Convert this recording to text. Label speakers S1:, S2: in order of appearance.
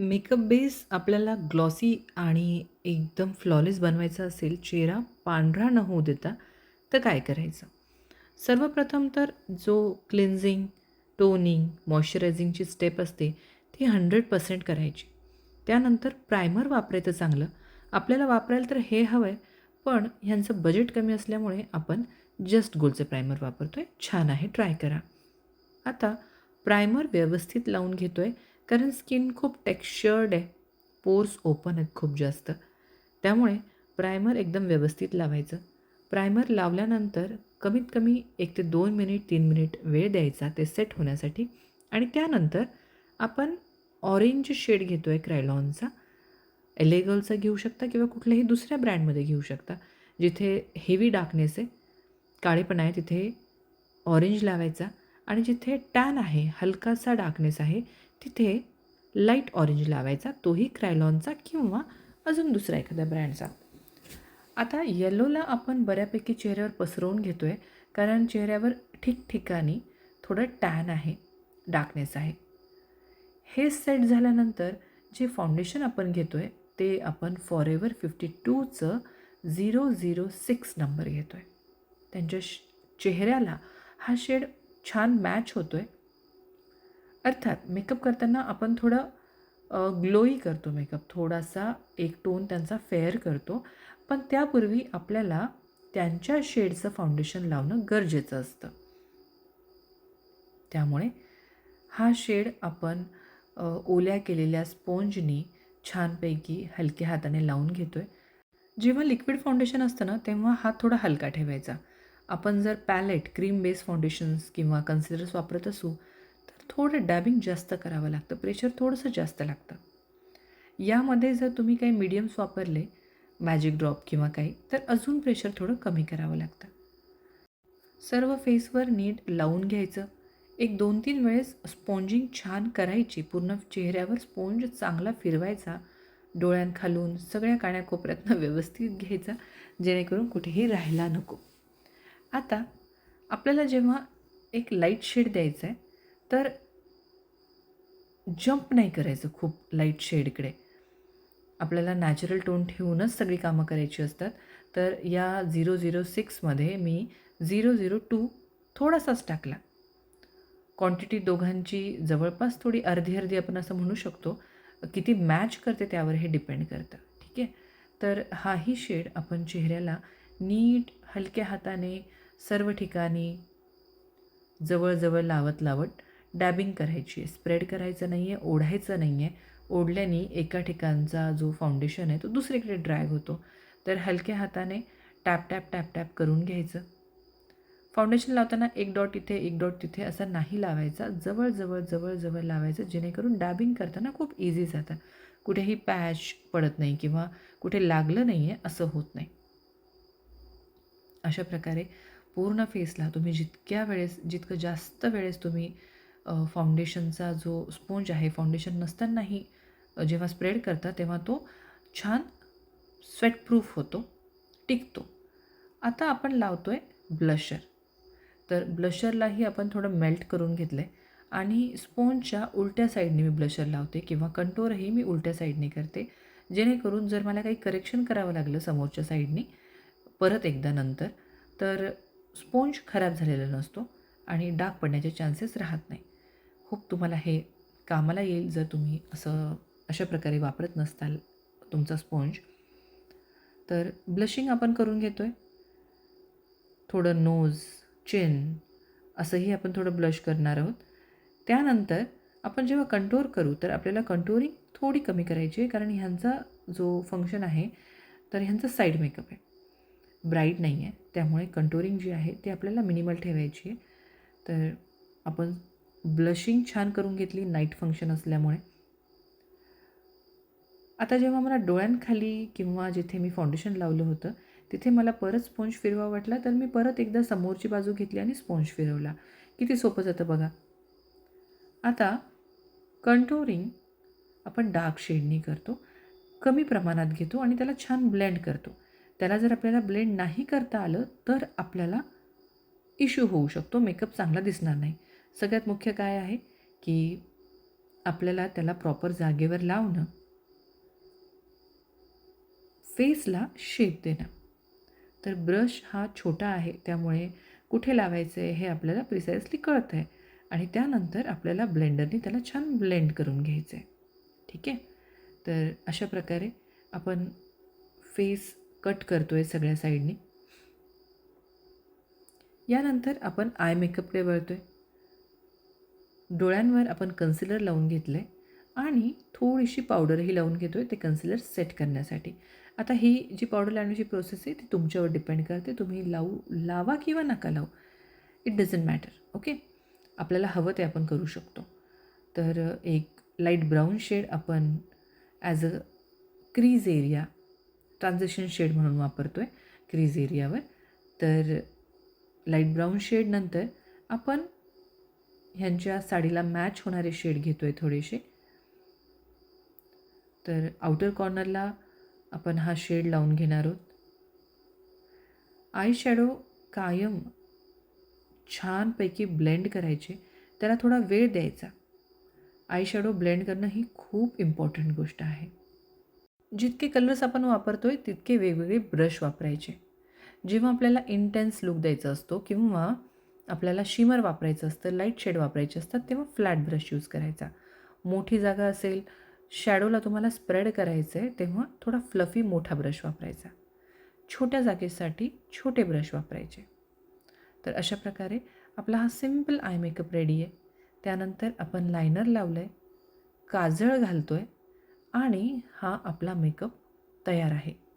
S1: Makeup base आपल्याला glossy आणि एकदम फ्लॉलेस बनवायचा असेल चेहरा पांढरा न होऊ देता तर काय करायचं? सर्वप्रथम तर जो क्लिन्झिंग टोनिंग मॉइश्चरायझिंगची स्टेप असते ती हंड्रेड पर्सेंट करायची. त्यानंतर प्रायमर वापरायचं चांगलं. आपल्याला वापरायला तर हे हवं आहे पण ह्यांचं बजेट कमी असल्यामुळे आपण जस्ट गोलचं प्रायमर वापरतो आहे छान आहे ट्राय करा. आता प्रायमर व्यवस्थित लावून घेतो आहे कारण स्किन खूप टेक्स्चर्ड आहे. पोर्स ओपन आहेत खूप जास्त. त्यामुळे प्रायमर एकदम व्यवस्थित लावायचं. प्रायमर लावल्यानंतर कमीत कमी एक ते दोन मिनिट तीन मिनिट वेळ द्यायचा ते सेट होण्यासाठी. आणि त्यानंतर आपण ऑरेंज शेड घेतो आहे क्रायलॉनचा. एलेगलचा घेऊ शकता किंवा कुठल्याही दुसऱ्या ब्रँडमध्ये घेऊ शकता. जिथे हेवी डार्कनेस आहे काळेपणा आहे तिथे ऑरेंज लावायचा. आणि जिथे टॅन आहे हलकासा डार्कनेस आहे तिथे लाइट ऑरेंज लावायचा तोही क्रायलॉनचा किंवा अजून दुसरा एखाद्या ब्रँडचा. आता येलोला आपण बऱ्यापैकी चेहऱ्यावर पसरवून घेतो आहे कारण चेहऱ्यावर ठिकठिकाणी थोडं टॅन आहे डार्कनेस आहे. हे सेट झाल्यानंतर जे फाउंडेशन आपण घेतो आहे ते आपण फॉरेवर फिफ्टी टूचं झिरो झिरो सिक्स नंबर घेतो आहे त्यांच्या श चेहऱ्याला हा शेड छान मॅच होतो आहे अर्थात मेकअप करताना आपण थोडं ग्लोई करतो मेकअप. थोडासा एक टोन त्यांचा फेअर करतो. पण त्यापूर्वी आपल्याला त्यांच्या शेडचं फाउंडेशन लावणं गरजेचं असतं. त्यामुळे हा शेड आपण ओल्या केलेल्या स्पोंजनी छानपैकी हलक्या हाताने लावून घेतो आहे जेव्हा लिक्विड फाउंडेशन असतं ना तेव्हा हात थोडा हलका ठेवायचा. आपण जर पॅलेट क्रीम बेस फाउंडेशन्स किंवा कन्सिलर्स वापरत असू थोडं डॅबिंग जास्त करावं लागतं. प्रेशर थोडंसं जास्त लागतं. यामध्ये जर तुम्ही काही मीडियम्स वापरले मॅजिक ड्रॉप किंवा काही तर अजून प्रेशर थोडं कमी करावं लागतं. सर्व फेसवर नीट लावून घ्यायचं. एक दोन तीन वेळेस स्पॉन्जिंग छान करायची. पूर्ण चेहऱ्यावर स्पोंज चांगला फिरवायचा. डोळ्यांखालून सगळ्या काण्याकोपऱ्यातनं व्यवस्थित घ्यायचा जेणेकरून कुठेही राहायला नको. आता आपल्याला जेव्हा एक लाइट शेड द्यायचा आहे तर जंप नाही करायचं खूप लाइट शेडकडे आपल्याला नॅचरल टोन ठेवूनच सगळी कामं करायची असतात. तर या झिरो झिरो सिक्समध्ये मी झिरो झिरो टू थोडासाच टाकला. क्वांटिटी दोघांची जवळपास थोडी अर्धी अर्धी आपण असं म्हणू शकतो. किती मॅच करते त्यावर हे डिपेंड करतं. ठीक आहे? तर हाही शेड आपण चेहऱ्याला नीट हलक्या हाताने सर्व ठिकाणी जवळजवळ लावत लावत डॅबिंग करायची आहे. स्प्रेड करायचं नाही आहे ओढायचं नाही आहे ओढल्याने एका ठिकाणचा जो फाउंडेशन आहे तो दुसरीकडे ड्रॅग होतो. तर हलक्या हाताने टॅप टॅप टॅप टॅप करून घ्यायचं. फाउंडेशन लावताना एक डॉट इथे एक डॉट तिथे असा नाही लावायचा. जवळजवळ जवळजवळ लावायचं जेणेकरून डॅबिंग करताना खूप इझी जातं. कुठेही पॅच पडत नाही किंवा कुठे लागलं नाही आहे असं होत नाही. अशा प्रकारे पूर्ण फेसला तुम्ही जितक्या वेळेस जितकं जास्त वेळेस तुम्ही फाउंडेशनचा जो स्पोंज आहे फाउंडेशन नसतानाही जेव्हा स्प्रेड करता तेव्हा तो छान स्वेटप्रूफ होतो टिकतो. आता आपण लावतो आहे ब्लशर तर ब्लशरलाही आपण थोडं मेल्ट करून घेतलं आहे आणि स्पोंजच्या उलट्या साईडने मी ब्लशर लावते किंवा कंटोरही मी उलट्या साईडने करते. जेणेकरून जर मला काही करेक्शन करावं लागलं समोरच्या साईडनी परत एकदा नंतर तर स्पोंज खराब झालेला नसतो आणि डाग पडण्याचे चान्सेस राहत नाही. खूप तुम्हाला हे कामाला येईल जर तुम्ही असं अशा प्रकारे वापरत नसताल तुमचा स्पोंज तर ब्लशिंग आपण करून घेतो आहे थोडं नोज चिन असंही आपण थोडं ब्लश करणार आहोत. त्यानंतर आपण जेव्हा कंटोर करू तर आपल्याला कंटोरिंग थोडी कमी करायची आहे कारण ह्यांचा जो फंक्शन आहे तर ह्यांचा साईड मेकअप आहे. ब्राईट नाही आहे त्यामुळे कंटोरिंग जी आहे ती आपल्याला मिनिमल ठेवायची आहे. तर आपण ब्लशिंग छान करून घेतली नाईट फंक्शन असल्यामुळे. आता जेव्हा मला डोळ्यांखाली किंवा जिथे मी फाउंडेशन लावलं होतं तिथे मला परत स्पॉन्ज फिरवा वाटला तर मी परत एकदा समोरची बाजू घेतली आणि स्पॉन्ज फिरवला. किती सोपं जातं बघा. आता कंटोरिंग आपण डार्क शेडनी करतो कमी प्रमाणात घेतो आणि त्याला छान ब्लेंड करतो. त्याला जर आपल्याला ब्लेंड नाही करता आलं तर आपल्याला इश्यू होऊ शकतो मेकअप चांगला दिसणार नाही. सगळ्यात मुख्य काय आहे? की आपल्याला त्याला प्रॉपर जागेवर लावणं. फेसला शेप देणं. तर ब्रश हा छोटा आहे त्यामुळे कुठे लावायचं आहे हे आपल्याला प्रिसाइजली कळतं आहे आणि त्यानंतर आपल्याला ब्लेंडरने त्याला छान ब्लेंड करून घ्यायचं आहे ठीक? आहे तर अशा प्रकारे आपण फेस कट करतो आहे सगळ्या साईडनी यानंतर आपण आय मेकअपकडे वळतो आहे डोळ्यांवर आपण कन्सिलर लावून घेतलं आहे आणि थोडीशी पावडरही लावून घेतो आहे ते कन्सिलर सेट करण्यासाठी. आता ही जी पावडर लावण्याची प्रोसेस आहे ती तुमच्यावर डिपेंड करते. तुम्ही लावू लावा किंवा नका लावू. इट डझंट मॅटर ओके आपल्याला हवं ते आपण करू शकतो. तर एक लाइट ब्राऊन शेड आपण as a crease area transition shade म्हणून वापरतो आहे क्रीज एरियावर तर लाइट ब्राऊन शेडनंतर आपण ह्यांच्या साडीला मॅच होणारे शेड घेतो आहे थोडेसे. तर आउटर कॉर्नरला आपण हा शेड लावून घेणार आहोत. आय शॅडो कायम छानपैकी ब्लेंड करायचे. त्याला थोडा वेळ द्यायचा. आय शॅडो ब्लेंड करणं ही खूप इम्पॉर्टंट गोष्ट आहे. जितके कलर्स आपण वापरतो आहे तितके वेगवेगळे ब्रश वापरायचे. जेव्हा आपल्याला इंटेन्स लुक द्यायचा असतो किंवा आपल्याला शिमर वापरायचं असतं लाइट शेड वापरायचे असतात तेव्हा फ्लॅट ब्रश यूज करायचा. मोठी जागा असेल शॅडोला तुम्हाला स्प्रेड करायचं आहे तेव्हा थोडा फ्लफी मोठा ब्रश वापरायचा. छोट्या जागेसाठी छोटे ब्रश वापरायचे. तर अशा प्रकारे आपला हा सिंपल आय मेकअप रेडी आहे. त्यानंतर आपण लायनर लावलं आहे काजळ घालतो आहे आणि हा आपला मेकअप तयार आहे.